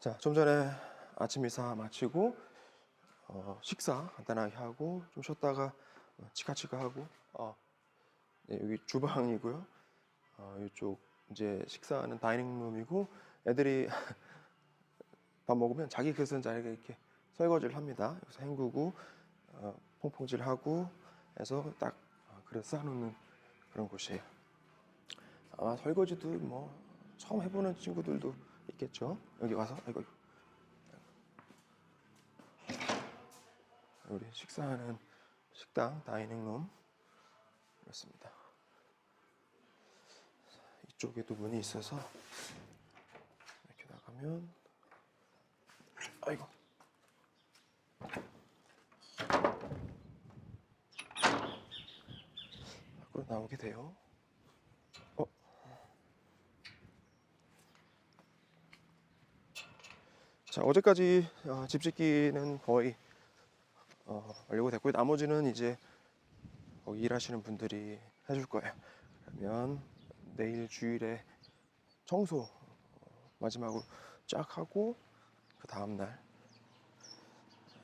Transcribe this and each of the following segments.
자, 좀 전에 아침 이사 마치고 어, 식사 간단하게 하고 좀 쉬었다가 어, 치카치카 하고 어, 네, 여기 주방이고요. 어, 이쪽 이제 식사하는 다이닝룸이고 애들이 밥 먹으면 자기 그릇은 자기가 이렇게 설거지를 합니다. 여기서 헹구고 어, 퐁퐁질하고 해서 딱 어, 그릇 쌓아놓는 그런 곳이에요. 아마 설거지도 뭐 처음 해보는 친구들도 있겠죠. 여기 와서 아이고. 우리 식사하는 식당 다이닝룸 그렇습니다. 이쪽에도 문이 있어서 이렇게 나가면 아이고 밖으로 나오게 돼요. 자 어제까지 어, 집 짓기는 거의 어, 완료가 됐고요. 나머지는 이제 거기 일하시는 분들이 해줄 거예요. 그러면 내일 주일에 청소 어, 마지막으로 쫙 하고 그 다음 날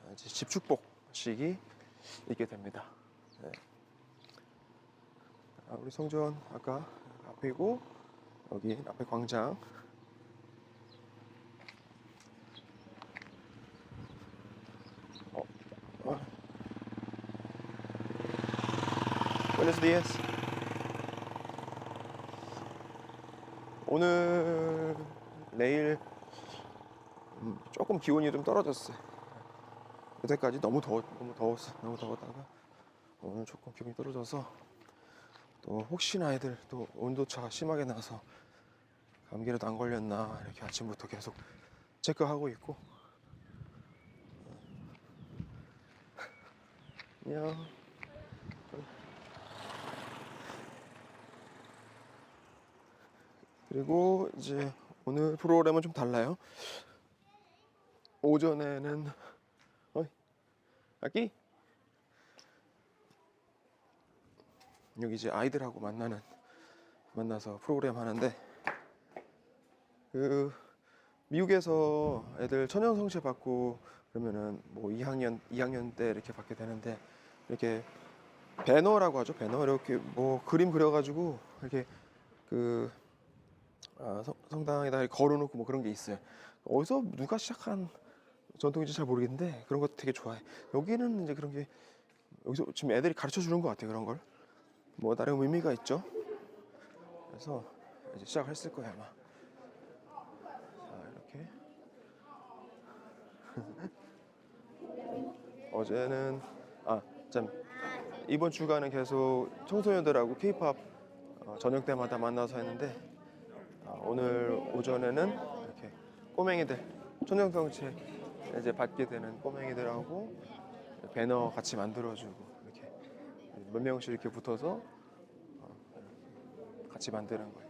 어, 이제 집 축복식이 있게 됩니다. 네. 아, 우리 성전 아까 앞이고 여기 앞에 광장 Buenos días. 오늘 내일 음, 조금 기온이 좀 떨어졌어요. 여태까지 너무 더웠 너무 더웠어 너무 더웠다가 오늘 조금 기온이 떨어져서 또 혹시나 애들 또 온도차가 심하게 나서 감기라도 안 걸렸나 이렇게 아침부터 계속 체크하고 있고 안녕 그리고 이제 오늘 프로그램은 좀 달라요. 오전에는 어이 아기? 여기 이제 아이들하고 만나는 만나서 프로그램 하는데 그 미국에서 애들 천연 성체 받고 그러면은 뭐 2학년 2학년 때 이렇게 받게 되는데 이렇게 배너라고 하죠. 배너 이렇게 뭐 그림 그려가지고 이렇게 그 아, 성, 성당에다 걸어놓고 뭐 그런 게 있어요 어디서 누가 시작한 전통인지 잘 모르겠는데 그런 것도 되게 좋아해 여기는 이제 그런 게 여기서 지금 애들이 가르쳐 주는 것 같아요 그런 걸 뭐 나름 의미가 있죠. 그래서 이제 시작했을 거예요 아마. 자 이렇게 어제는 아참 이번 주간은 계속 청소년들하고 K-팝 어, 저녁 때마다 만나서 했는데 아, 오늘 오전에는 이렇게 꼬맹이들 초년성체 이제 받게 되는 꼬맹이들하고 배너 같이 만들어주고 이렇게 몇 명씩 이렇게 붙어서 어, 같이 만드는 거예요.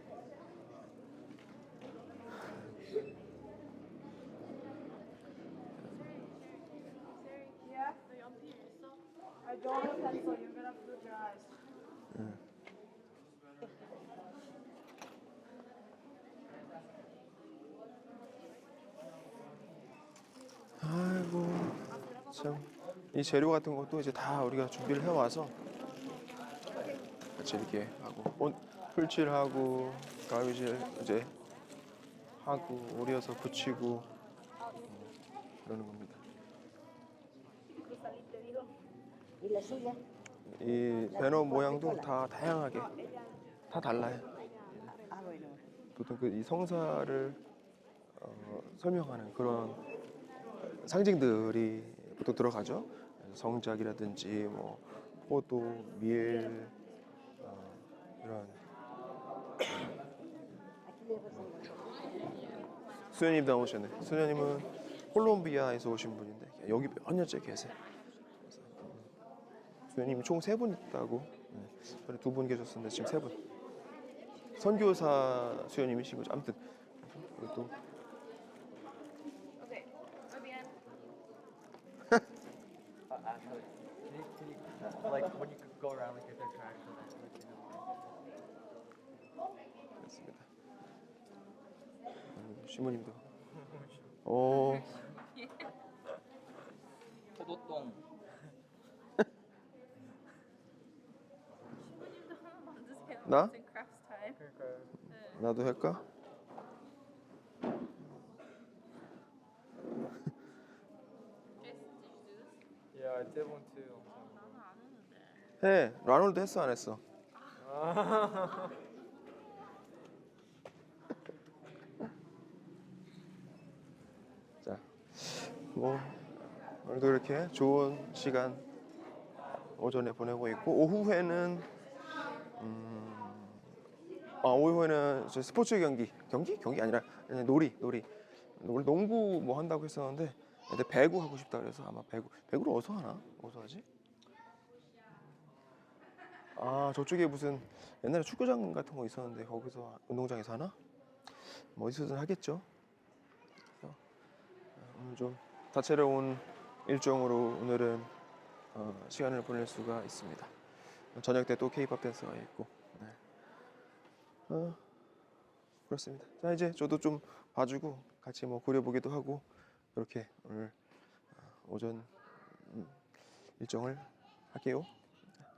Yeah? 참 이 재료 같은 것도 이제 다 우리가 준비를 해 와서 같이 이렇게 하고 온 풀칠하고 가위질 이제 하고 오려서 붙이고 음, 그러는 겁니다. 이 배너 모양도 다 다양하게 다 달라요. 보통 그 이 성사를 어, 설명하는 그런 상징들이 보통 들어가죠. 성작이라든지 뭐 포도, 밀 어, 이런. 수녀님 나오셨네. 수녀님은 콜롬비아에서 오신 분인데 여기 몇 년째 계세요. 수녀님이 총세 분 있다고. 네. 두분 계셨었는데 지금 세 분. 선교사 수녀님이신 거죠. 아무튼 또 Uh, actually, can you, can you, like, when you go around, like, if they're trash or that, like, you know. 그렇습니다. 음, 시모님도 어, 포도똥. 신부님도 하나 만드세요. 나? It's in crafts time. 그러니까요. 나도 할까? Too. 나는 안 했는데. 해. 라놀드 했어 안 했어? 자, 뭐 오늘도 이렇게 좋은 시간 오전에 보내고 있고 오후에는 음, 아 오후에는 저 스포츠 경기 경기 경기 아니라 놀이 놀이 오늘 농구 뭐 한다고 했었는데 근데 배구 하고 싶다 그래서 아마 배구 배구를 어디서 하나 어디서 하지? 아 저쪽에 무슨 옛날에 축구장 같은 거 있었는데 거기서 운동장에서 하나? 뭐 어디서든 하겠죠. 그래서 어, 오늘 좀 다채로운 일정으로 오늘은 어, 시간을 보낼 수가 있습니다. 저녁 때또 K-팝 댄서가 있고. 네. 어, 그렇습니다. 자 이제 저도 좀 봐주고 같이 뭐 그려보기도 하고 이렇게 오늘 어, 오전 음, 일정을 할게요.